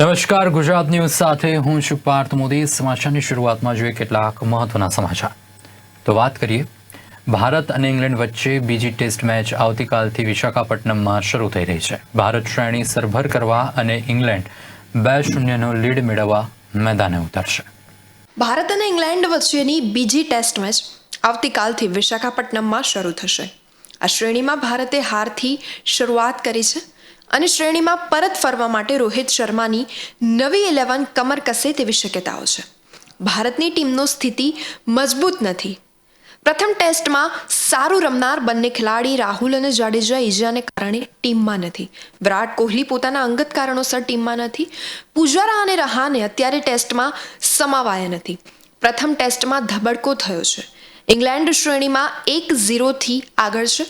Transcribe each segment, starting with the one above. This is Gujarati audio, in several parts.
નમસ્કાર, ગુજરાત ન્યૂઝ સાથે હું છું પાર્થ મોદી. સમાચારની શરૂઆતમાં જોઈએ કેટલાક મહત્વના સમાચાર. તો વાત કરીએ. ભારત અને ઇંગ્લેન્ડ વચ્ચે બીજી ટેસ્ટ મેચ આવતીકાલથી વિશાખાપટ્ટનમમાં શરૂ થઈ રહી છે. ભારત શ્રેણી સરભર કરવા અને ઇંગ્લેન્ડ બે શૂન્યનો લીડ મેળવવા મેદાને ઉતરશે. ભારત અને ઇંગ્લેન્ડ વચ્ચેની બીજી ટેસ્ટ મેચ આવતીકાલથી વિશાખાપટ્ટનમમાં શરૂ થશે. આ શ્રેણીમાં ભારતે હારથી શરૂઆત કરી છે. અને શ્રેણીમાં પરત ફરવા માટે રોહિત શર્માની નવી ઇલેવન કમર કસે તેવી શક્યતાઓ છે. ભારતની ટીમનો સ્થિતિ મજબૂત નથી. પ્રથમ ટેસ્ટમાં સારું રમનાર બંને ખેલાડી રાહુલ અને જાડેજા ઈજાને કારણે ટીમમાં નથી. વિરાટ કોહલી પોતાના અંગત કારણોસર ટીમમાં નથી. પૂજારા અને રહાને અત્યારે ટેસ્ટમાં સમાવાયા નથી. પ્રથમ ટેસ્ટમાં ધબડકો થયો છે. ઇંગ્લેન્ડ શ્રેણીમાં એક ઝીરોથી આગળ છે.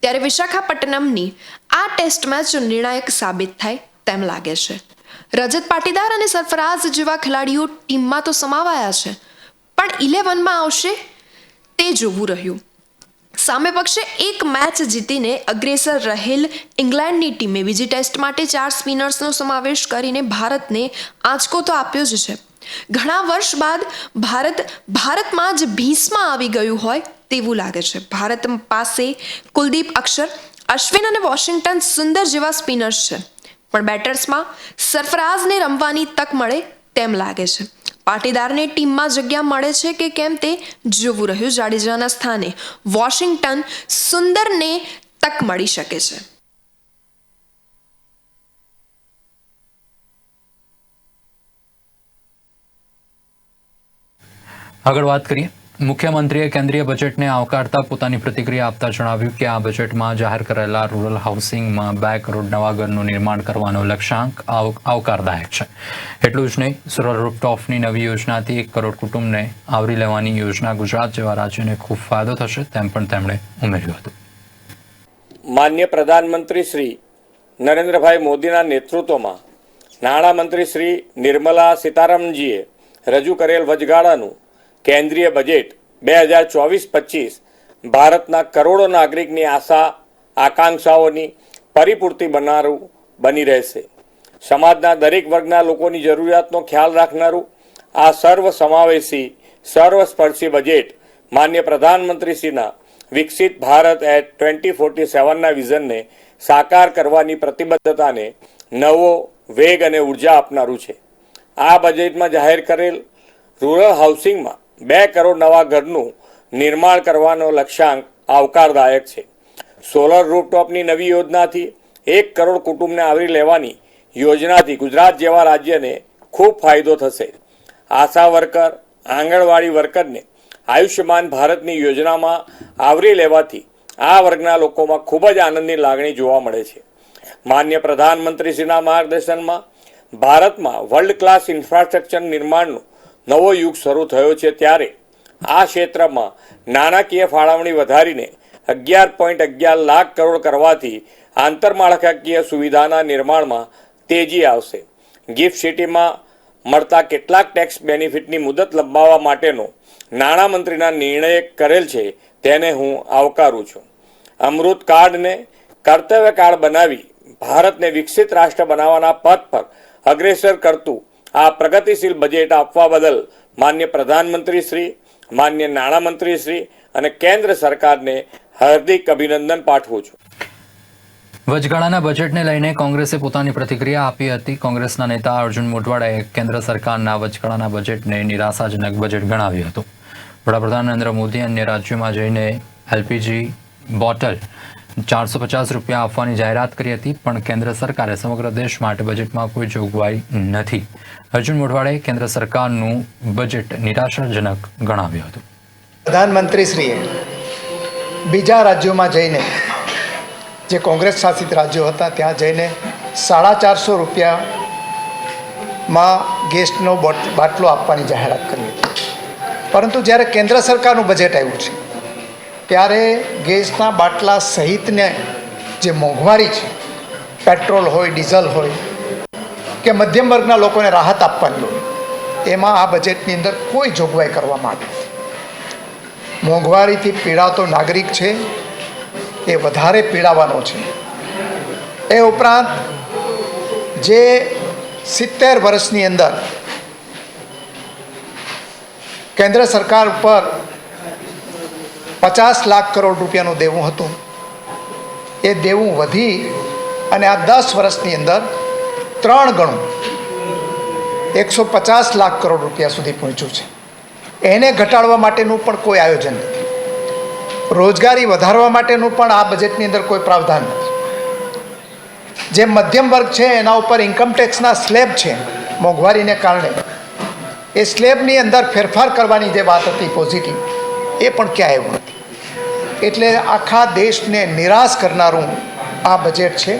ત્યારે વિશાખાપટ્ટનમની આ ટેસ્ટ મેચ નિર્ણાયક સાબિત થાય તેમ લાગે છે. રજત પાટીદાર અને સરફરાઝ જેવા ખેલાડીઓ ટીમમાં તો સમાવાયા છે, પણ ઇલેવનમાં આવશે તે જોવું રહ્યું. સામે પક્ષે એક મેચ જીતીને અગ્રેસર રહેલ ઇંગ્લેન્ડની ટીમે બીજી ટેસ્ટ માટે ચાર સ્પિનર્સનો સમાવેશ કરીને ભારતને આંચકો તો આપ્યો જ છે. ઘણા વર્ષ બાદ ભારત ભારતમાં જ ભીસમાં આવી ગયું હોય તેવું લાગે છે. ભારત પાસે કુલદીપ અક્ષર અશ્વિન અને વોશિંગ્ટન સુંદર જેવા સ્પિનર્સ છે. પણ બેટર્સમાં સરફરાઝને રમવાની તક મળે તેમ લાગે છે. પાટીદારને ટીમમાં જગ્યા મળે છે કે કેમ તે જોવું રહ્યું જાડેજાના સ્થાને. વોશિંગ્ટન સુંદરને તક મળી શકે છે. આગળ વાત કરીએ. મુખ્યમંત્રીએ કેન્દ્રીય બજેટને આવકારતા પોતાની પ્રતિક્રિયા આપતા જણાવ્યું કે આ બજેટમાં જાહેર કરેલા રૂરલ હાઉસિંગમાં બે કરોડ નવા ઘરનું નિર્માણ કરવાનો લક્ષ્યાંક આવકારદાયક છે. એટલું જ નહીં સુરલ રૂપટોફની નવી યોજનાથી એક કરોડ કુટુંબને આવરી લેવાની યોજના ગુજરાત જેવા રાજ્યને ખૂબ ફાયદો થશે તેમ પણ તેમણે ઉમેર્યું હતું. માન્ય પ્રધાનમંત્રી શ્રી નરેન્દ્રભાઈ મોદીના નેતૃત્વમાં નાણામંત્રી શ્રી નિર્મલા સીતારામનજીએ રજૂ કરેલ વચગાળાનું કેન્દ્રીય બજેટ બે હજાર ચોવીસ પચીસ ભારતના કરોડો નાગરિકની આશા, આકાંક્ષાઓની પરિપૂર્તિ બનારું, બની રહેશે. સમાજના દરેક વર્ગના લોકોની જરૂરિયાતનો ખ્યાલ રાખનારું આ સર્વ સમાવેશી સર્વસ્પર્શી બજેટ માન્ય પ્રધાનમંત્રીશ્રીના વિકસિત ભારત એટ ટ્વેન્ટી ફોર્ટી સેવનના વિઝનને સાકાર કરવાની પ્રતિબદ્ધતાને નવો વેગ અને ઊર્જા આપનારું છે. આ બજેટમાં જાહેર કરેલ રૂરલ હાઉસિંગમાં બે કરોડ નવા ઘરનું નિર્માણ કરવાનો લક્ષ્યાંક આવકારદાયક છે. સોલર રૂફટોપની નવી યોજનાથી એક કરોડ કુટુંબને આવરી લેવાની યોજનાથી ગુજરાત જેવા રાજ્યને ખૂબ ફાયદો થશે. આશા વર્કર, આંગણવાડી વર્કરને આયુષ્યમાન ભારતની યોજનામાં આવરી લેવાથી આ વર્ગના લોકોમાં ખૂબ જ આનંદની લાગણી જોવા મળે છે. માન્ય પ્રધાનમંત્રીશ્રીના માર્ગદર્શનમાં ભારતમાં વર્લ્ડ ક્લાસ ઇન્ફ્રાસ્ટ્રક્ચર નિર્માણનો નવો યુગ શરૂ થયો છે ત્યારે. આ ક્ષેત્રમાં નાણાકીય ફાળવણી વધારીને અગિયાર પોઈન્ટ અગિયાર લાખ કરોડ કરવાથી આંતરમાળખાકીય સુવિધાના નિર્માણમાં તેજી આવશે. ગિફ્ટ સિટીમાં મળતા કેટલાક ટેક્સ બેનિફિટની મુદત લંબાવવા માટેનો નાણામંત્રીના નિર્ણય કરેલ છે તેને હું આવકારું છું. અમૃત કાર્ડને કર્તવ્ય કાર્ડ બનાવી ભારતને વિકસિત રાષ્ટ્ર બનાવવાના પથ પર અગ્રેસર કરતું આ પ્રગતિશીલ બજેટ આપવા બદલ માન્ય પ્રધાનમંત્રી શ્રી, માન્ય નાણામંત્રી શ્રી અને કેન્દ્ર સરકારને હાર્દિક અભિનંદન પાઠવું છું. વચગાળાના બજેટને લઈને કોંગ્રેસે પોતાની પ્રતિક્રિયા આપી હતી. કોંગ્રેસના નેતા અર્જુન મોટવાડાએ કેન્દ્ર સરકારના વચગાળાના બજેટને નિરાશાજનક બજેટ ગણાવ્યું હતું. વડાપ્રધાન નરેન્દ્ર મોદી અન્ય રાજ્યોમાં જઈને એલપીજી બોટલ ચારસો પચાસ રૂપિયા આપવાની જાહેરાત કરી હતી, પણ કેન્દ્ર સરકારે સમગ્ર દેશ માટે બજેટમાં કોઈ જોગવાઈ નથી. અર્જુન મોઢવાડે કેન્દ્ર સરકારનું બજેટ નિરાશાજનક ગણાવ્યું હતું. પ્રધાનમંત્રીશ્રીએ બીજા રાજ્યોમાં જઈને, જે કોંગ્રેસ શાસિત રાજ્યો હતા, ત્યાં જઈને સાડા ચારસો રૂપિયામાં ગેસનો બોટ, બાટલો આપવાની જાહેરાત કરી હતી. પરંતુ જ્યારે કેન્દ્ર સરકારનું બજેટ આવ્યું છે ત્યારે ગેસના બાટલા સહિતને જે મોંઘવારી છે, પેટ્રોલ હોય, ડીઝલ હોય કે મધ્યમ વર્ગના લોકોને રાહત આપવાની હોય એમાં આ બજેટની અંદર કોઈ જોગવાઈ કરવામાં આવી મોંઘવારીથી પીડાતો નાગરિક છે, એ વધારે પીડાવાનો છે. એ ઉપરાંત જે સિત્તેર વર્ષની અંદર કેન્દ્ર સરકાર ઉપર પચાસ લાખ કરોડ રૂપિયાનું દેવું હતું. એ દેવું વધી અને આ દસ વર્ષની અંદર ત્રણ ગણું એકસો પચાસ લાખ કરોડ રૂપિયા સુધી પહોંચ્યું છે. એને ઘટાડવા માટેનું પણ કોઈ આયોજન નથી. રોજગારી વધારવા માટેનું પણ આ બજેટની અંદર કોઈ પ્રાવધાન નથી. જે મધ્યમ વર્ગ છે એના ઉપર ઇન્કમટેક્સના સ્લેબ છે મોંઘવારીને કારણે. એ સ્લેબની અંદર ફેરફાર કરવાની જે વાત હતી પોઝિટિવ એ પણ ક્યાંય એવું નથી. એટલે આખા દેશને નિરાશ કરનારું આ બજેટ છે.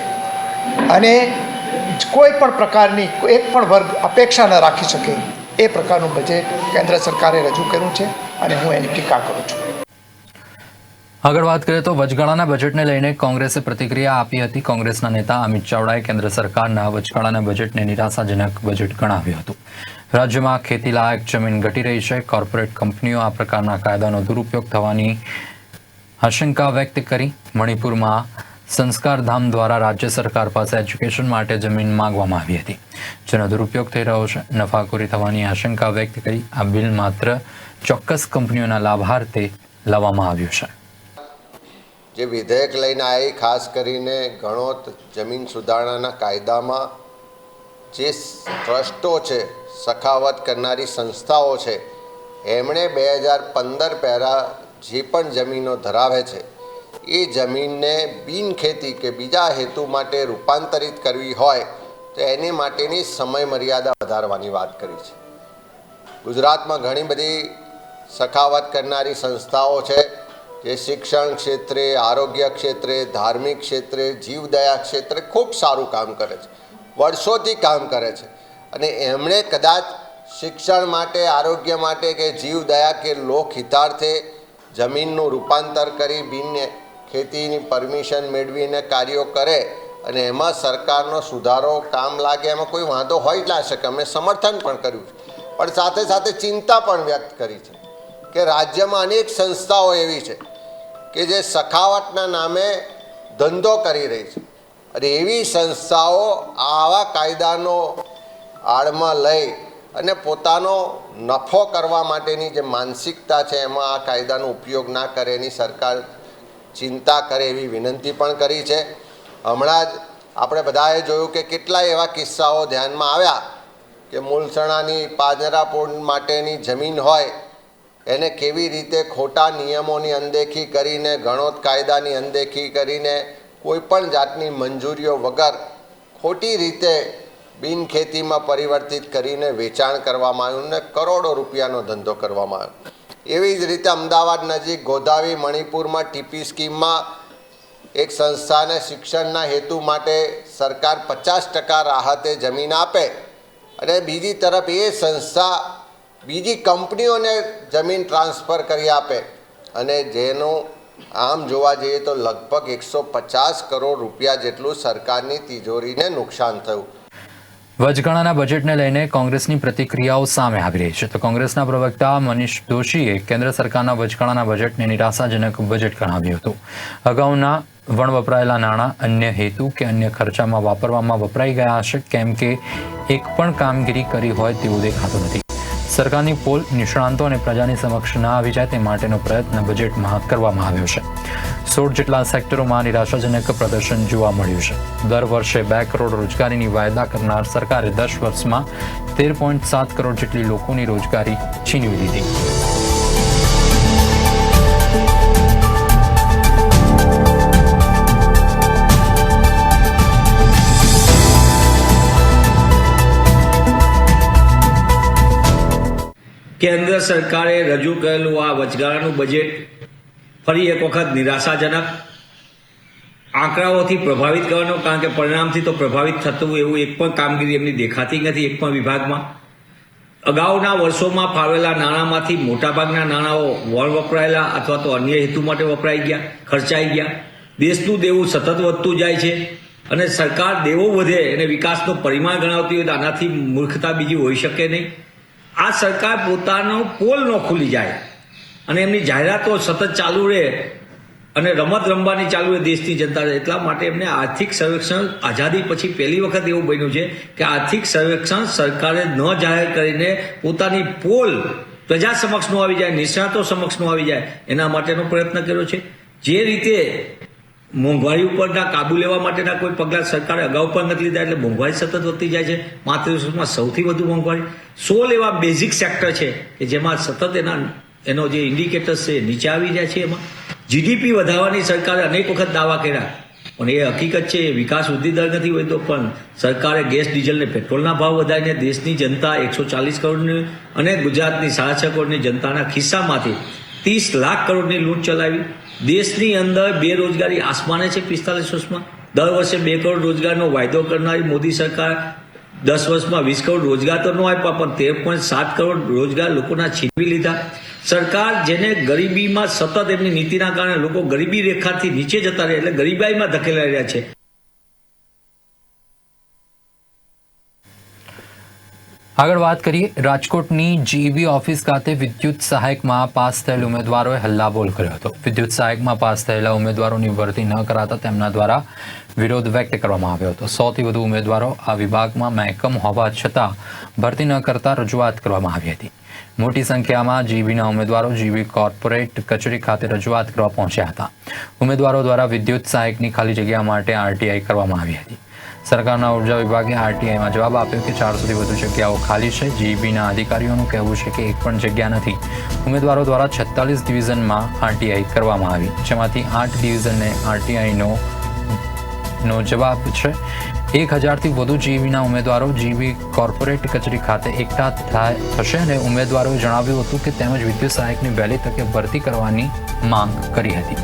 અને કોઈ પણ પ્રકારની, એક પણ વર્ગ અપેક્ષા ન રાખી શકે એ પ્રકારનું બજેટ કેન્દ્ર સરકારે રજૂ કર્યું છે અને હું એની ટીકા કરું છું. આગળ વાત કરીએ તો વચગાળાના બજેટને લઈને કોંગ્રેસે પ્રતિક્રિયા આપી હતી. કોંગ્રેસના નેતા અમિત ચાવડાએ કેન્દ્ર સરકારના વચગાળાના બજેટને નિરાશાજનક બજેટ ગણાવ્યું હતું. રાજ્યમાં ખેતીલાયક જમીન ઘટી રહી છે. કોર્પોરેટ કંપનીઓ આ પ્રકારના કાયદાનો દુરુપયોગ થવાની આશંકા વ્યક્ત કરી. મણિપુરમાં સંસ્કારધામ દ્વારા રાજ્ય સરકાર પાસે એજ્યુકેશન માટે જમીન માંગવામાં આવી હતી. જેનો દુરુપયોગ થઈ રહ્યો છે. નફાખોરી થવાની આશંકા વ્યક્ત કરી. આ બિલ માત્ર ચોક્કસ કંપનીઓના લાભાર્થે લાવવામાં આવ્યું છે. જે વિધેયક લઈને આવી ખાસ કરીને ગણોત જમીન સુધારણાના કાયદામાં જે ટ્રસ્ટો છે, સખાવત કરનારી સંસ્થાઓ છે, એમણે બે હજાર પંદર પહેલાં જે પણ જમીનો ધરાવે છે, એ જમીનને બિનખેતી કે બીજા હેતુ માટે રૂપાંતરિત કરવી હોય, તો એની માટેની સમય મર્યાદા વધારવાની વાત કરી છે. ગુજરાતમાં ઘણી બધી સખાવત કરનારી સંસ્થાઓ છે જે શિક્ષણ ક્ષેત્રે, આરોગ્ય ક્ષેત્રે, ધાર્મિક ક્ષેત્રે, જીવદયા ક્ષેત્રે ખૂબ સારું કામ કરે છે. વર્ષોથી કામ કરે છે. અને એમણે કદાચ શિક્ષણ માટે, આરોગ્ય માટે કે જીવદયા કે લોકહિતાર્થે જમીનનું રૂપાંતર કરી બિનને ખેતીની પરમિશન મેળવીને કાર્યો કરે અને એમાં સરકારનો સુધારો કામ લાગે, એમાં કોઈ વાંધો હોય જ ના શકે. અમે સમર્થન પણ કર્યું છે. પણ સાથે સાથે ચિંતા પણ વ્યક્ત કરી છે કે રાજ્યમાં અનેક સંસ્થાઓ એવી છે કે જે સખાવટના નામે ધંધો કરી રહી છે. અને એવી સંસ્થાઓ આવા કાયદાનો આડમાં લઈ અને પોતાનો નફો કરવા માટેની જે માનસિકતા છે, એમાં આ કાયદાનો ઉપયોગ ના કરે એની સરકાર ચિંતા કરે એવી વિનંતી પણ કરી છે. હમણાં જ આપણે બધાએ જોયું કે કેટલાય એવા કિસ્સાઓ ધ્યાનમાં આવ્યા કે મૂલસણાની પાજરાપોળ માટેની જમીન હોય એને કેવી રીતે ખોટા નિયમોની અનદેખી કરીને ગણોત કાયદાની અનદેખી કરીને કોઈ પણ જાતની મંજૂરીઓ વગર ખોટી રીતે બિનખેતીમાં પરિવર્તિત કરીને વેચાણ કરવામાં આવ્યું ને કરોડો રૂપિયાનો ધંધો કરવામાં આવ્યો. એવી જ રીતે અમદાવાદ નજીક ગોદાવી મણિપુરમાં ટીપી સ્કીમમાં એક સંસ્થાને શિક્ષણના હેતુ માટે સરકાર પચાસ ટકા રાહતે જમીન આપે. અને બીજી તરફ એ સંસ્થા બીજી કંપનીઓને જમીન ટ્રાન્સફર કરી આપે અને જેનું આમ જોવા જઈએ તો લગભગ એકસો પચાસ કરોડ રૂપિયા જેટલું સરકારની તિજોરીને નુકસાન થયું. વચગાળાના બજેટને લઈને કોંગ્રેસની પ્રતિક્રિયાઓ સામે આવી રહી છે. તો કોંગ્રેસના પ્રવક્તા મનીષ દોશીએ કેન્દ્ર સરકારના વચગાળાના બજેટને નિરાશાજનક બજેટ ગણાવ્યું હતું. અગાઉના વણ વપરાયેલા નાણાં અન્ય હેતુ કે અન્ય ખર્ચામાં વાપરવામાં વપરાઈ ગયા હશે, કેમ કે એક પણ કામગીરી કરી હોય તેવું દેખાતું નથી. સરકારની પોલ નિષ્ણાંતો અને પ્રજાની સમક્ષ ના આવી જાય તે માટેનો પ્રયત્ન બજેટમાં કરવામાં આવ્યો છે. સોળ જેટલા સેક્ટરોમાં નિરાશાજનક પ્રદર્શન જોવા મળ્યું છે. દર વર્ષે બે કરોડ રોજગારીની વાયદા કરનાર સરકારે દસ વર્ષમાં તેર પોઈન્ટ સાત કરોડ જેટલી લોકોની રોજગારી છીનવી લીધી. કેન્દ્ર સરકારે રજૂ કરેલું આ વચગાળાનું બજેટ ફરી એક વખત નિરાશાજનક આંકડાઓથી પ્રભાવિત કરવાનો, કારણ કે પરિણામથી તો પ્રભાવિત થતું એવું એક પણ કામગીરી એમની દેખાતી નથી એક પણ વિભાગમાં. અગાઉના વર્ષોમાં ફાળવેલા નાણાંમાંથી મોટાભાગના નાણાંઓ વણ વપરાયેલા અથવા તો અન્ય હેતુ માટે વપરાઈ ગયા, ખર્ચાઈ ગયા. દેશનું દેવું સતત વધતું જાય છે અને સરકાર દેવો વધે અને વિકાસનું પરિમાણ ગણાવતી હોય તો આનાથી મૂર્ખતા બીજી હોઈ શકે નહીં. આ સરકાર પોતાનો પોલ ન ખુલી જાય. અને એમની જાહેરાતો સતત ચાલુ રહે અને રમત રમવાની ચાલુ રહે દેશની જનતા. એટલા માટે એમને આર્થિક સર્વેક્ષણ આઝાદી પછી પહેલી વખત એવું બન્યું છે કે આર્થિક સર્વેક્ષણ સરકારે ન જાહેર કરીને પોતાની પોલ પ્રજા સમક્ષનું આવી જાય, નિષ્ણાતો સમક્ષનું આવી જાય, એના માટેનો પ્રયત્ન કર્યો છે. જે રીતે મોંઘવારી ઉપરના કાબુ લેવા માટેના કોઈ પગલાં સરકારે અગાઉ પણ નથી લીધા એટલે મોંઘવારી સતત વધતી જાય છે. વર્ષમાં સૌથી વધુ મોંઘવારી. સોલ એવા બેઝિક સેક્ટર છે કે જેમાં સતત એના, એનો જે ઇન્ડિકેટર્સ છે નીચે આવી જાય છે એમાં. જીડીપી વધારવાની સરકારે અનેક વખત દાવા કર્યા. પણ એ હકીકત છે, એ વિકાસ વૃદ્ધિ દર નથી હોય તો પણ સરકારે ગેસ ડીઝલને પેટ્રોલના ભાવ વધારીને દેશની જનતા એકસો ચાલીસ કરોડની અને ગુજરાતની સાડા છ કરોડની જનતાના ખિસ્સામાંથી ત્રીસ લાખ કરોડની લૂંટ ચલાવી. દેશની અંદર બેરોજગારી આસમાને છે પિસ્તાલીસ વર્ષમાં. દર વર્ષે બે કરોડ રોજગારનો વાયદો કરનારી મોદી સરકાર દસ વર્ષમાં વીસ કરોડ રોજગાર તો ન આપ્યા, પણ તેર પોઈન્ટ સાત કરોડ રોજગાર લોકોના છીનવી લીધા. સરકાર જેને ગરીબીમાં સતત એમની નીતિના કારણે લોકો ગરીબી રેખાથી નીચે જતા રહ્યા એટલે ગરીબાઈમાં ધકેલાઈ રહ્યા છે. આગળ વાત કરીએ, રાજકોટની જીવી ઓફિસ ખાતે વિદ્યુત સહાયકમાં પાસ થયેલ ઉમેદવારોએ હલ્લાબોલ કર્યો હતો. વિદ્યુત સહાયકમાં પાસ થયેલા ઉમેદવારોની ભરતી ન કરાતા તેમના દ્વારા વિરોધ વ્યક્ત કરવામાં આવ્યો હતો. સૌથી વધુ ઉમેદવારો આ વિભાગમાં મહેકમ હોવા છતાં ભરતી ન કરતા રજૂઆત કરવામાં આવી હતી. મોટી સંખ્યામાં જીબીના ઉમેદવારો જીબી કોર્પોરેટ કચેરી ખાતે રજૂઆત કરવા પહોંચ્યા હતા. ઉમેદવારો દ્વારા વિદ્યુત સહાયકની ખાલી જગ્યા માટે આરટીઆઈ કરવામાં આવી હતી. સરકારના ઊર્જા વિભાગે આરટીઆઈમાં જવાબ આપ્યો કે ચારસોથી વધુ જગ્યાઓ ખાલી છે. જીબીના અધિકારીઓનું કહેવું છે કે એક પણ જગ્યા નથી. ઉમેદવારો દ્વારા છત્તાલીસ ડિવિઝનમાં આરટીઆઈ કરવામાં આવી. જેમાંથી આઠ ડિવિઝનને આરટીઆઈનો નો જવાબ છે. એક હજારથી વધુ જીબીના ઉમેદવારો જીબી કોર્પોરેટ કચેરી ખાતે એકઠા થાય થશે અને ઉમેદવારોએ જણાવ્યું હતું કે તેમજ વિદ્યુત સહાયકની વહેલી તકે ભરતી કરવાની માંગ કરી હતી.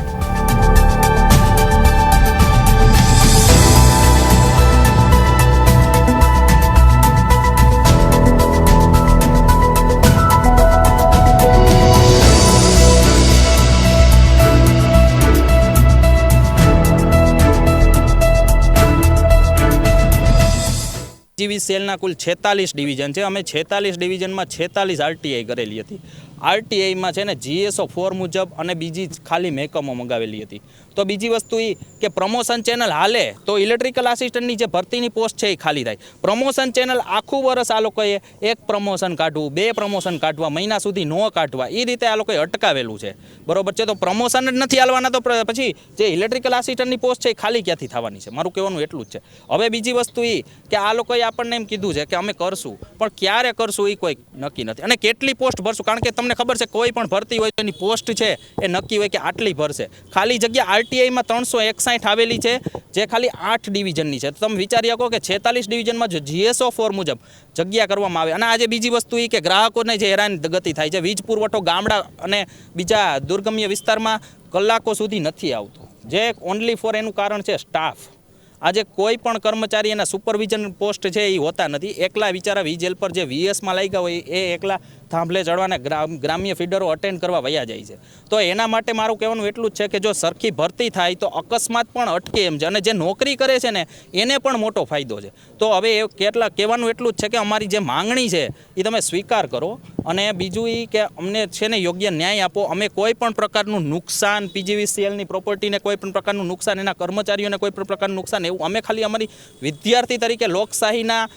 જીવી સેલના કુલ છેતાલીસ ડિવિઝન છે. અમે છેતાલીસ ડિવિઝનમાં છેતાલીસ આરટીઆઈ કરેલી હતી. આરટીઆઈમાં છે ને જીએસઓ ફોર મુજબ અને બીજી ખાલી મેકમો મંગાવેલી હતી. તો બીજી વસ્તુ એ કે પ્રમોશન ચેનલ હાલે તો ઇલેક્ટ્રિકલ આસિસ્ટન્ટની જે ભરતીની પોસ્ટ છે એ ખાલી થાય. પ્રમોશન ચેનલ આખું વર્ષ આ લોકોએ એક પ્રમોશન કાઢવું, બે પ્રમોશન કાઢવા, મહિના સુધી ન કાઢવા એ રીતે આ લોકોએ અટકાવેલું છે. બરોબર છે? તો પ્રમોશન જ નથી હાલવાના તો પછી જે ઇલેક્ટ્રિકલ આસિસ્ટન્ટની પોસ્ટ છે એ ખાલી ક્યાંથી થવાની છે? મારું કહેવાનું એટલું જ છે. હવે બીજી વસ્તુ એ કે આ લોકોએ આપણને એમ કીધું છે કે અમે કરશું, પણ ક્યારે કરશું એ કોઈ નક્કી નથી. અને કેટલી પોસ્ટ ભરશું? કારણ કે તમને ખબર છે, કોઈ પણ ભરતી હોય તો એની પોસ્ટ છે, એ નક્કી હોય કે આટલી ભરશે. ખાલી જગ્યા આરટીઆઈમાં ત્રણસો એકસાઠ આવેલી છે, જે ખાલી આઠ ડિવિઝનની છે. તો તમે વિચારી શકો કે છેતાલીસ ડિવિઝનમાં જો જીએસઓ ફોર મુજબ જગ્યા કરવામાં આવે. અને આજે બીજી વસ્તુ એ કે ગ્રાહકોને જે હેરાન ગતિ થાય છે, વીજ પુરવઠો ગામડા અને બીજા દુર્ગમ્ય વિસ્તારમાં કલાકો સુધી નથી આવતો. જે ઓનલી ફોર એનું કારણ છે સ્ટાફ આજે કોઈ પણ કર્મચારી એના સુપરવિઝન પોસ્ટ છે એ હોતા નથી. એકલા વિચારા વીજ પર જે વીએસમાં લાગ્યા હોય, એ એકલા થાંભલે ચડવાના ગ્રામ, ગ્રામ્ય ફીડરો અટેન્ડ કરવા વયા જાય છે. તો એના માટે મારું કહેવાનું એટલું જ છે કે જો સરખી ભરતી થાય તો અકસ્માત પણ અટકે એમ છે. અને જે નોકરી કરે છે ને, એને પણ મોટો ફાયદો છે. તો હવે એ કેટલા, કહેવાનું એટલું જ છે કે અમારી જે માંગણી છે એ તમે સ્વીકાર કરો. અને બીજું એ કે અમને છે ને યોગ્ય ન્યાય આપો. અમે કોઈ પણ પ્રકારનું નુકસાન પીજીવીસીએલની પ્રોપર્ટીને કોઈ પણ પ્રકારનું નુકસાન, એના કર્મચારીઓને કોઈ પણ પ્રકારનું નુકસાન એવું, અમે ખાલી અમારી વિદ્યાર્થી તરીકે લોકશાહીના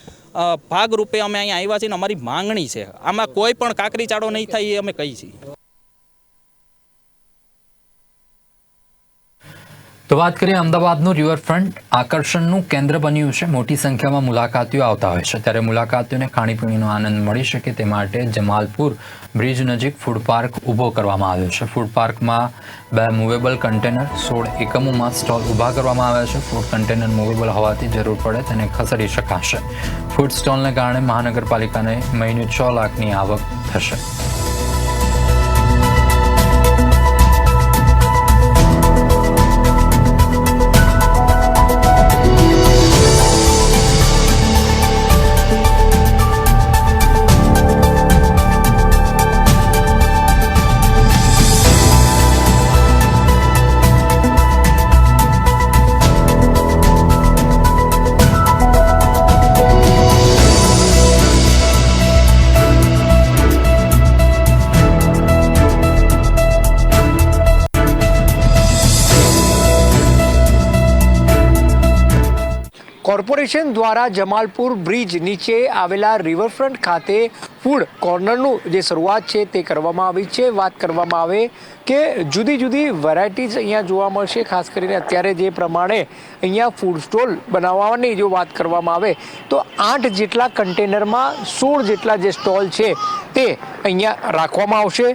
ભાગરૂપે અમે અહીંયા આવ્યા છીએ અને અમારી માંગણી છે. આમાં કોઈ પણ કાકરી ચાળો નહીં થાય એ અમે કહી છીએ. તો વાત કરીએ અમદાવાદનું રિવરફ્રન્ટ આકર્ષણનું કેન્દ્ર બન્યું છે. મોટી સંખ્યામાં મુલાકાતીઓ આવતા હોય છે. ત્યારે મુલાકાતીઓને ખાણીપીણીનો આનંદ મળી શકે તે માટે જમાલપુર બ્રિજ નજીક ફૂડ પાર્ક ઊભો કરવામાં આવ્યો છે. ફૂડ પાર્કમાં બે મૂવેબલ કન્ટેનર સોળ એકમોમાં સ્ટોલ ઊભા કરવામાં આવ્યા છે. ફૂડ કન્ટેનર મૂવેબલ હોવાથી જરૂર પડે તેને ખસેડી શકાશે. ફૂડ સ્ટોલને કારણે મહાનગરપાલિકાને મહિને છ લાખની આવક થશે. કોર્પોરેશન દ્વારા જમાલપુર બ્રિજ નીચે આવેલા રિવરફ્રન્ટ ખાતે ફૂડ કોર્નરનું જે શરૂઆત છે તે કરવામાં આવી છે. વાત કરવામાં આવે કે જુદી જુદી વેરાયટીઝ અહીંયા જોવા મળશે, ખાસ કરીને અત્યારે જે પ્રમાણે અહીંયા ફૂડ સ્ટોલ બનાવવાની જો વાત કરવામાં આવે, તો આઠ જેટલા કન્ટેનરમાં સોળ જેટલા જે સ્ટોલ છે તે અહીંયા રાખવામાં આવશે.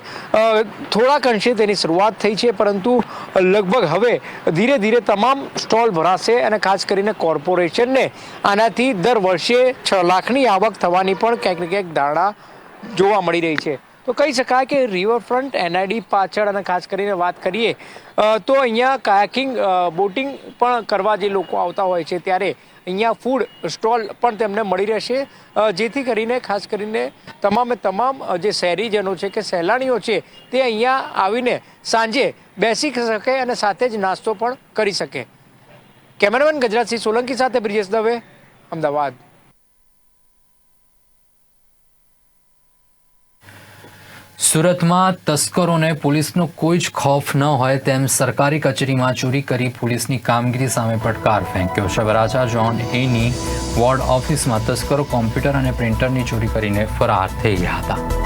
થોડાક અંશે તેની શરૂઆત થઈ છે, પરંતુ લગભગ હવે ધીરે ધીરે તમામ સ્ટોલ ભરાશે અને ખાસ કરીને કોર્પોરેશનને આનાથી દર વર્ષે છ લાખની આવક થવાની પણ ક્યાંક ને ક્યાંક ધારણા જોવા મળી રહી છે. તો કહી શકાય કે રિવરફ્રન્ટ એનઆઈડી પાછળ અને ખાસ કરીને વાત કરીએ તો અહીંયા કાયાકિંગ બોટિંગ પણ કરવા જે લોકો આવતા હોય છે, ત્યારે અહીંયા ફૂડ સ્ટોલ પણ તેમને મળી રહેશે. જેથી કરીને ખાસ કરીને તમામે તમામ જે શહેરીજનો છે કે સહેલાણીઓ છે, તે અહીંયા આવીને સાંજે બેસી શકે અને સાથે જ નાસ્તો પણ કરી શકે. કેમેરામેન ગજરાતસિંહ સોલંકી સાથે બ્રિજેશ દવે, અમદાવાદ. સુરતમાં તસ્કરોને પોલીસનો કોઈ જ ખોફ ન હોય તેમ સરકારી કચેરીમાં ચોરી કરી પોલીસની કામગીરી સામે પડકાર ફેંક્યો. છે વરાછા જોન એની વોર્ડ ઓફિસમાં તસ્કરો, કોમ્પ્યુટર અને પ્રિન્ટરની ચોરી કરીને ફરાર થઈ ગયા હતા.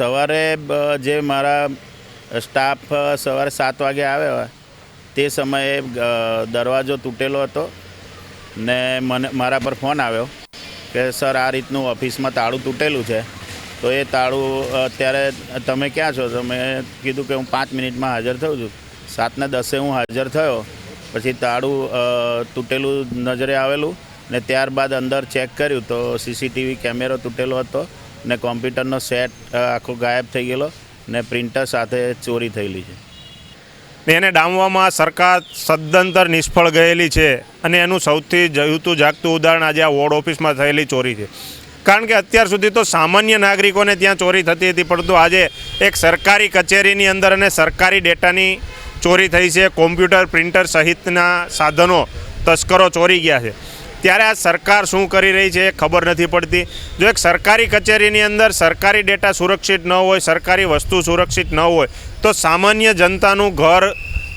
સવારે જે મારા સ્ટાફ સવારે સાત વાગે આવ્યા તે સમયે દરવાજો તૂટેલો હતો ને મને, મારા પર ફોન આવ્યો કે, સર, આ રીતનું ઓફિસમાં તાળું તૂટેલું છે. તો એ તાળું અત્યારે તમે ક્યાં છો? તો મેં કીધું કે હું પાંચ મિનિટમાં હાજર થઉં છું. સાતને દસે હું હાજર થયો. પછી તાળું તૂટેલું નજરે આવેલું ને ત્યારબાદ અંદર ચેક કર્યું તો સીસીટીવી કેમેરો તૂટેલો હતો. ને કોમ્પ્યુટરનો સેટ આખો ગાયબ થઈ ગયેલો ને પ્રિન્ટર સાથે ચોરી થયેલી છે. ને એને ડામવામાં સરકાર સદંતર નિષ્ફળ ગયેલી છે અને એનું સૌથી જયુતું જાગતું ઉદાહરણ આજે આ વોર્ડ ઓફિસમાં થયેલી ચોરી છે. કારણ કે અત્યાર સુધી તો સામાન્ય નાગરિકોને ત્યાં ચોરી થતી હતી, પરંતુ આજે એક સરકારી કચેરીની અંદર અને સરકારી ડેટાની ચોરી થઈ છે. કોમ્પ્યુટર, પ્રિન્ટર સહિતના સાધનો તસ્કરો ચોરી ગયા છે. ત્યારે આ સરકાર શું કરી રહી છે એ ખબર નથી પડતી. જો એક સરકારી કચેરીની અંદર સરકારી ડેટા સુરક્ષિત ન હોય, સરકારી વસ્તુ સુરક્ષિત ન હોય, તો સામાન્ય જનતાનું ઘર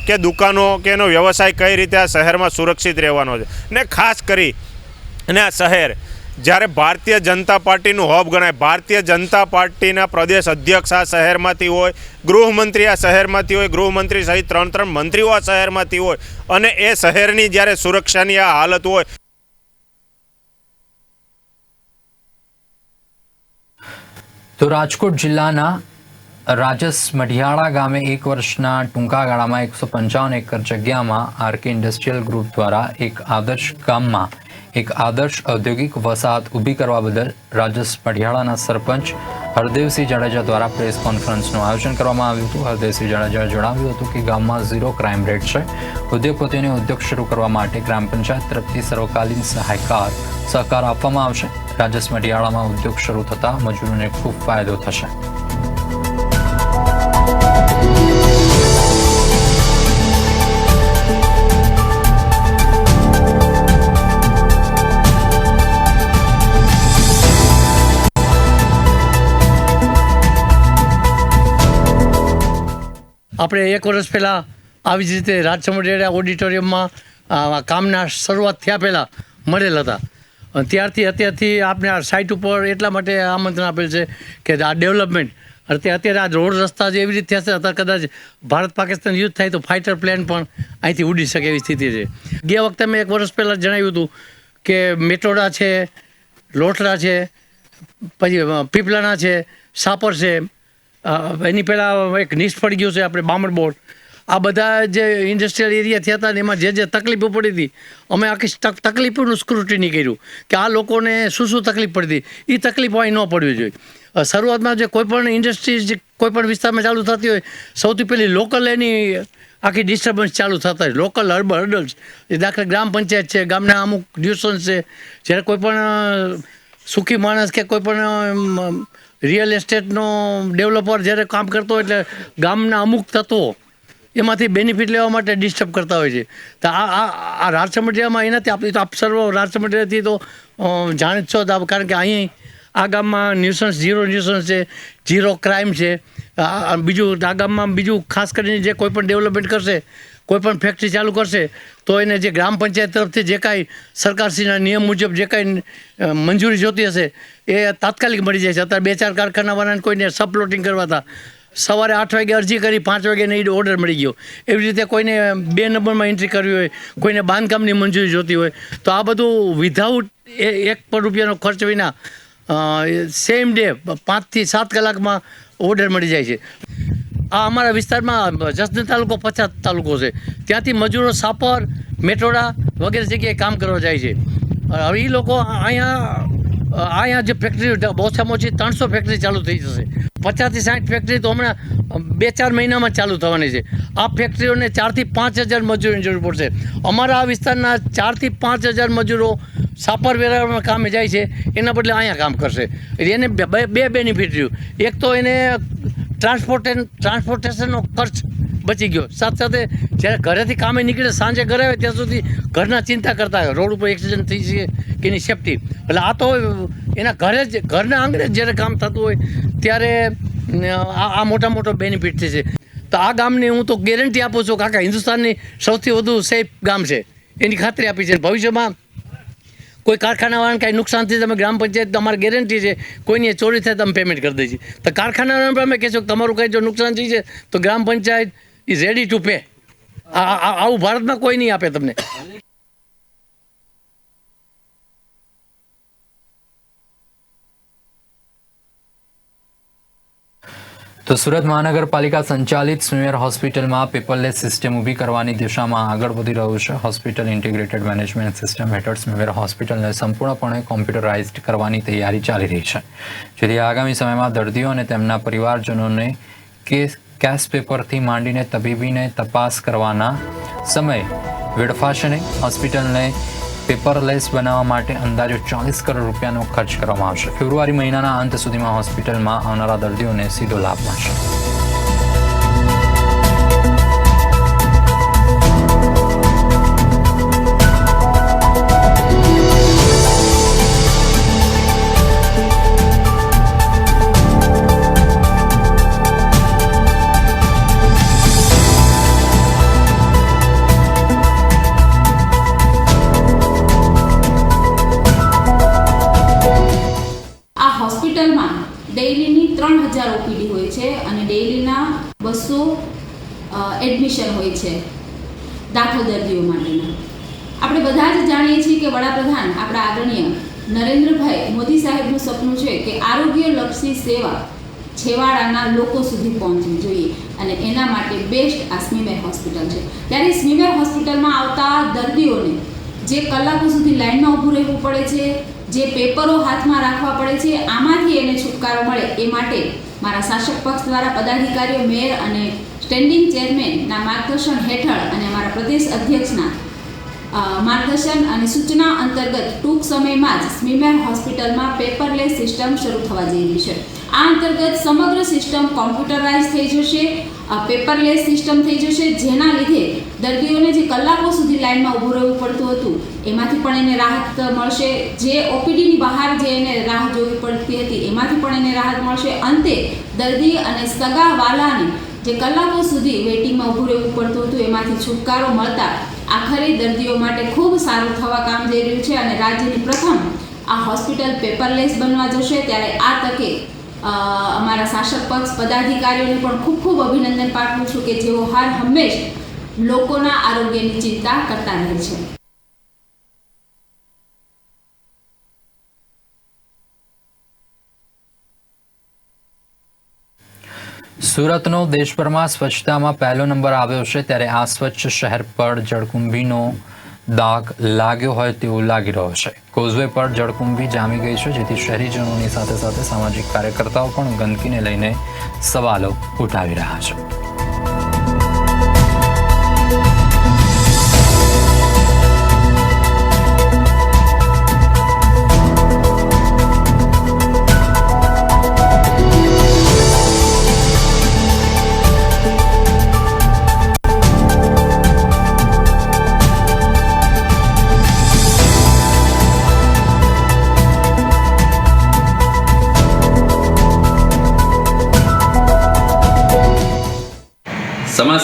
કે દુકાનો કે એનો વ્યવસાય કઈ રીતે આ શહેરમાં સુરક્ષિત રહેવાનો છે? ને ખાસ કરી, અને આ શહેર, જ્યારે ભારતીય જનતા પાર્ટીનું હબ ગણાય, ભારતીય જનતા પાર્ટીના પ્રદેશ અધ્યક્ષ આ શહેરમાંથી હોય, ગૃહમંત્રી આ શહેરમાંથી હોય, ગૃહમંત્રી સહિત ત્રણ ત્રણ મંત્રીઓ આ શહેરમાંથી હોય, અને એ શહેરની જ્યારે સુરક્ષાની આ હાલત હોય તો રાજકોટ જિલ્લાના રાજસ મઢિયાળા ગામે એક વર્ષના ટૂંકા ગાળામાં એકસો પંચાવન એકર જગ્યામાં આરકે ઇન્ડસ્ટ્રીયલ ગ્રુપ દ્વારા એક આદર્શ ગામમાં એક આદર્શ ઔદ્યોગિક વસાહત ઊભી કરવા બદલ રાજસ મઢિયાળાના સરપંચ હરદેવસિંહ જાડેજા દ્વારા પ્રેસ કોન્ફરન્સનું આયોજન કરવામાં આવ્યું હતું. હરદેવસિંહ જાડેજાએ જણાવ્યું હતું કે ગામમાં ઝીરો ક્રાઇમ રેટ છે. ઉદ્યોગપતિઓને ઉદ્યોગ શરૂ કરવા માટે ગ્રામ પંચાયત તરફથી સર્વકાલીન સહાયકાર સહકાર આપવામાં આવશે. રાજસ્વ મઢિયાળામાં ઉદ્યોગ શરૂ થતાં મજૂરોને ખૂબ ફાયદો થશે. આપણે એક વર્ષ પહેલાં આવી જ રીતે રાજચમઢિયાળા ઓડિટોરિયમમાં કામના શરૂઆત થયા પહેલાં મળેલ હતા. ત્યારથી અત્યારથી આપણે આ સાઇટ ઉપર એટલા માટે આમંત્રણ આપેલ છે કે આ ડેવલપમેન્ટ અત્યારે અત્યારે આ રોડ રસ્તા જે એવી રીતે થશે અત્યારે કદાચ ભારત પાકિસ્તાન યુદ્ધ થાય તો ફાઇટર પ્લેન પણ અહીંથી ઉડી શકે એવી સ્થિતિ છે. ગયા વખતે મેં એક વર્ષ પહેલાં જણાવ્યું હતું કે મેટોડા છે લોટડા છે, પછી પીપલાણા છે, સાપર છે એની પહેલાં એક નિષ્ફળ ગયું છે આપણે બામણ બોર્ડ. આ બધા જે ઇન્ડસ્ટ્રીયલ એરિયા થયા હતા એમાં જે જે તકલીફો પડી હતી, અમે આખી તક- તકલીફોનું સ્ક્રુટિની કર્યું કે આ લોકોને શું શું તકલીફ પડતી એ તકલીફો અહીં ન પડવી જોઈએ. શરૂઆતમાં જે કોઈપણ ઇન્ડસ્ટ્રીઝ જે કોઈપણ વિસ્તારમાં ચાલુ થતી હોય, સૌથી પહેલી લોકલ એની આખી ડિસ્ટર્બન્સ ચાલુ થતા હોય. લોકલ હર્બલ હર્ડલ્સ એ દાખલા ગ્રામ પંચાયત છે, ગામના અમુક ન્યુસન્સ છે. જ્યારે કોઈ પણ સુખી માણસ કે કોઈ પણ રિયલ એસ્ટેટનો ડેવલપર જ્યારે કામ કરતો એટલે ગામના અમુક તત્વો એમાંથી બેનિફિટ લેવા માટે ડિસ્ટર્બ કરતા હોય છે. તો આ આ આ રાજચમડિયામાં એનાથી આપણે તો આપ સર્વ રાજચમડિયાથી તો જાણે જ છો કારણ કે અહીં આ ગામમાં ન્યુસન્સ ઝીરો ન્યુસન્સ છે ઝીરો ક્રાઇમ છે. બીજું, આ ગામમાં બીજું ખાસ કરીને જે કોઈ પણ ડેવલપમેન્ટ કરશે કોઈ પણ ફેક્ટરી ચાલુ કરશે, તો એને જે ગ્રામ પંચાયત તરફથી જે કાંઈ સરકારશ્રીના નિયમ મુજબ જે કાંઈ મંજૂરી જોતી હશે, એ તાત્કાલિક મળી જાય છે. અત્યારે બે ચાર કારખાનાવાળાને કોઈને સબપ્લોટિંગ કરવા હતા. સવારે આઠ વાગે અરજી કરી, પાંચ વાગે એ ઓર્ડર મળી ગયો. એવી રીતે કોઈને બે નંબરમાં એન્ટ્રી કરવી હોય, કોઈને બાંધકામની મંજૂરી જોતી હોય, તો આ બધું વિધાઉટ એક પણ રૂપિયાનો ખર્ચ વિના સેમ ડે પાંચથી સાત કલાકમાં ઓર્ડર મળી જાય છે. આ અમારા વિસ્તારમાં જસદણ તાલુકો પછાત તાલુકો છે. ત્યાંથી મજૂરો સાપર, મેટોડા વગેરે જગ્યાએ કામ કરવા જાય છે. હવે એ લોકો અહીંયા અહીંયા જે ફેક્ટરી ઓછામાં ઓછી ત્રણસો ફેક્ટરી ચાલુ થઈ જશે. પચાસથી સાઠ ફેક્ટરી તો હમણાં બે ચાર મહિનામાં ચાલુ થવાની છે. આ ફેક્ટરીઓને ચારથી પાંચ હજાર મજૂરોની જરૂર પડશે. અમારા આ વિસ્તારના ચારથી પાંચ હજાર મજૂરો સાપર વેરામાં કામે જાય છે. એના બદલે અહીંયા કામ કરશે. એને બે બે બેનિફિટ રહ્યું. એક તો એને ટ્રાન્સપોર્ટે ટ્રાન્સપોર્ટેશનનો ખર્ચ બચી ગયો. સાથે સાથે જ્યારે ઘરેથી કામે નીકળે, સાંજે ઘરે આવે, ત્યાં સુધી ઘરના ચિંતા કરતા હોય. રોડ ઉપર એક્સિડન્ટ થઈ છે કે એની સેફટી એટલે આ તો એના ઘરે જ, ઘરના આંગણે જ્યારે કામ થતું હોય, ત્યારે આ મોટા મોટો બેનિફિટ થશે. તો આ ગામની હું તો ગેરંટી આપું છું, કાકા, હિન્દુસ્તાનની સૌથી વધુ સેફ ગામ છે. એની ખાતરી આપી છે. ભવિષ્યમાં કોઈ કારખાનાવાળાને કાંઈ નુકસાન થઈ તમે ગ્રામ પંચાયત તમારી ગેરંટી છે, કોઈની ચોરી થાય તમે પેમેન્ટ કરી દઈએ તો કારખાનાવાળાને પણ અમે કહેશો કે તમારું કંઈ જો નુકસાન થઈ છે, તો gram panchayat is ready to pay આવું ભારતમાં કોઈ નહીં આપે તમને. તો સુરત મહાનગરપાલિકા સંચાલિત સ્મીમેર હોસ્પિટલમાં પેપરલેસ સિસ્ટમ ઊભી કરવાની દિશામાં આગળ વધી રહ્યું છે. હોસ્પિટલ ઇન્ટિગ્રેટેડ મેનેજમેન્ટ સિસ્ટમ હેઠળ સ્મીમેર હોસ્પિટલને સંપૂર્ણપણે કોમ્પ્યુટરાઇઝડ કરવાની તૈયારી ચાલી રહી છે. જેથી આગામી સમયમાં દર્દીઓ અને તેમના પરિવારજનોને કેસ કેશ પેપરથી માંડીને તબીબીને તપાસ કરવાના સમય વેડફાશે નહીં હોસ્પિટલને પેપરલેસ બનાવવા માટે અંદાજો ચાલીસ કરોડ રૂપિયાનો ખર્ચ કરવામાં આવશે. ફેબ્રુઆરી મહિનાના અંત સુધીમાં હોસ્પિટલમાં આવનારા દર્દીઓને સીધો લાભ મળશે. દાખલ દર્દીઓ માટેના. આપણે બધા જ જાણીએ છીએ કે વડાપ્રધાન, આપણા આદરણીય નરેન્દ્રભાઈ મોદી સાહેબનું સપનું છે કે આરોગ્યલક્ષી સેવા છેવાડાના લોકો સુધી પહોંચવી જોઈએ અને એના માટે બેસ્ટ આ સ્મીમેર હોસ્પિટલ છે. ત્યારે સ્મીમેર હોસ્પિટલમાં આવતા દર્દીઓને જે કલાકો સુધી લાઇનમાં ઊભું રહેવું પડે છે, જે પેપરો હાથમાં રાખવા પડે છે, આમાંથી એને છુટકારો મળે એ માટે મારા શાસક પક્ષ દ્વારા પદાધિકારીઓ, મેયર અને સ્ટેન્ડિંગ ચેરમેનના માર્ગદર્શન હેઠળ અને અમારા પ્રદેશ અધ્યક્ષના માર્ગદર્શન અને સૂચના અંતર્ગત ટૂંક સમયમાં જ સ્મીમેર હોસ્પિટલમાં પેપરલેસ સિસ્ટમ શરૂ થવા જઈ રહી છે. આ અંતર્ગત સમગ્ર સિસ્ટમ કોમ્પ્યુટરાઇઝ થઈ જશે પેપરલેસ સિસ્ટમ થઈ જશે, જેના લીધે દર્દીઓને જે કલાકો સુધી લાઇનમાં ઊભું રહેવું પડતું હતું, એમાંથી પણ એને રાહત મળશે. જે ઓપીડીની બહાર જે એને રાહ જોવી પડતી હતી, એમાંથી પણ એને રાહત મળશે. અંતે દર્દી અને સગા વાલાને જે કલાકો સુધી વેઇટિંગમાં ઊભું રહેવું પડતું હતું, એમાંથી છુટકારો મળતા આખરે દર્દીઓ માટે ખૂબ સારું થવા કામ જઈ રહ્યું છે અને રાજ્યની પ્રથમ આ હોસ્પિટલ પેપરલેસ બનવા જશે. ત્યારે આ તકે અમારા શાસક પક્ષ પદાધિકારીઓને પણ ખૂબ ખૂબ અભિનંદન પાઠવું છું કે જેઓ હાર હંમેશ લોકોના આરોગ્યની ચિંતા કરતા રહે છે. સુરતનો દેશભરમાં સ્વચ્છતામાં પહેલો નંબર આવ્યો છે ત્યારે આ સ્વચ્છ શહેર પર જળકુંભીનો દાગ લાગ્યો હોય તેવું લાગી રહ્યો છે. કોઝવે પર જળકુંભી જામી ગઈ છે, જેથી શહેરીજનોની સાથે સાથે સામાજિક કાર્યકર્તાઓ પણ ગંદકીને લઈને સવાલો ઉઠાવી રહ્યા છે.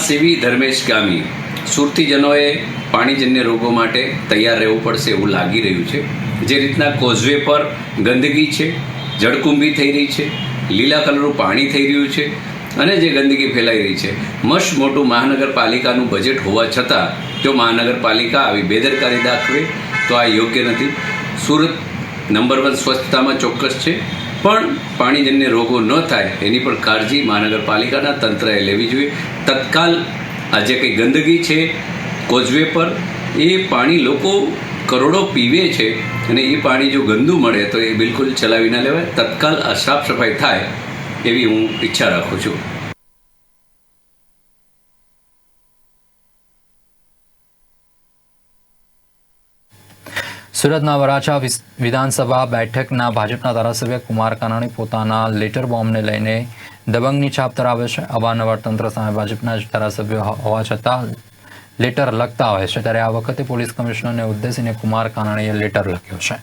સમાજસેવી ધર્મેશ ગામી, સુરતીજનોએ પાણીજન્ય રોગો માટે તૈયાર રહેવું પડશે એવું લાગી રહ્યું છે. જે રીતના કોઝવે પર ગંદકી છે, જળકુંભી થઈ રહી છે, લીલા કલરનું પાણી થઈ રહ્યું છે અને જે ગંદકી ફેલાઈ રહી છે. મસ્ત મોટું મહાનગરપાલિકાનું બજેટ હોવા છતાં જો મહાનગરપાલિકા આવી બેદરકારી દાખવે તો આ યોગ્ય નથી. સુરત નંબર વન સ્વચ્છતામાં ચોક્કસ છે. પણ પાણીજન્ય રોગો ન થાય એની પણ કાળજી મહાનગરપાલિકાના તંત્રએ લેવી જોઈએ. તત્કાલ આ જે કંઈ ગંદકી છે, કોઝવે પર, એ પાણી લોકો કરોડો પીવે છે અને એ પાણી જો ગંદુ મળે તો એ બિલકુલ ચલાવી ના લેવાય. તત્કાલ આ સાફ સફાઈ થાય એવી હું ઈચ્છા રાખું છું. સુરતના વરાછા વિધાનસભા બેઠકના ભાજપના ધારાસભ્ય કુમાર કાનાણી પોતાના લેટર બોમ્બને લઈને દબંગની છાપ ધરાવે છે. અવારનવાર તંત્ર સામે ભાજપના જ ધારાસભ્યો હોવા છતાં લેટર લખતા હોય છે. ત્યારે આ વખતે પોલીસ કમિશનરને ઉદ્દેશીને કુમાર કાનાણીએ લેટર લખ્યો છે.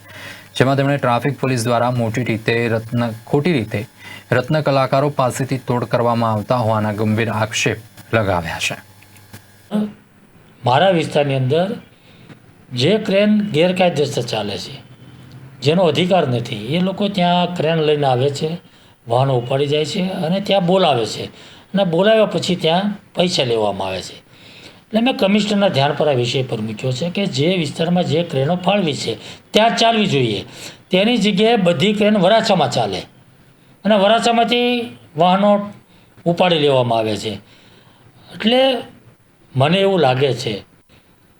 જેમાં તેમણે ટ્રાફિક પોલીસ દ્વારા મોટી રીતે રત્ન, ખોટી રીતે રત્ન કલાકારો પાસેથી તોડ કરવામાં આવતા હોવાના ગંભીર આક્ષેપ લગાવ્યા છે. મારા વિસ્તારની અંદર જે ક્રેન ગેરકાયદેસર ચાલે છે, જેનો અધિકાર નથી, એ લોકો ત્યાં ક્રેન લઈને આવે છે, વાહનો ઉપાડી જાય છે અને ત્યાં બોલાવે છે. અને બોલાવ્યા પછી ત્યાં પૈસા લેવામાં આવે છે. એટલે મેં કમિશનરના ધ્યાન પર આ વિષય પર મૂક્યો છે કે જે વિસ્તારમાં જે ક્રેનો ફાળવી છે, ત્યાં ચાલવી જોઈએ. તેની જગ્યાએ બધી ક્રેન વરાછામાં ચાલે. અને વરાછામાંથી વાહનો ઉપાડી લેવામાં આવે છે. એટલે મને એવું લાગે છે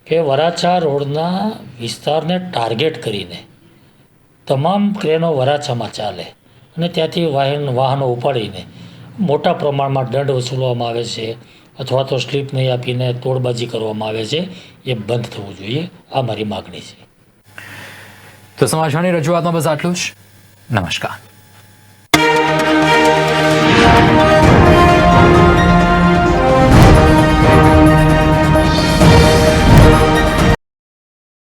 કે વરાછા રોડના વિસ્તારને ટાર્ગેટ કરીને તમામ ક્રેનો વરાછામાં ચાલે અને ત્યાંથી વાહન, વાહનો ઉપાડીને મોટા પ્રમાણમાં દંડ વસૂલવામાં આવે છે અથવા તો સ્લીપ નહીં આપીને તોડબાજી કરવામાં આવે છે, એ બંધ થવું જોઈએ. આ મારી માગણી છે. તો સમાજવાની રજૂઆતમાં બસ આટલું જ. નમસ્કાર.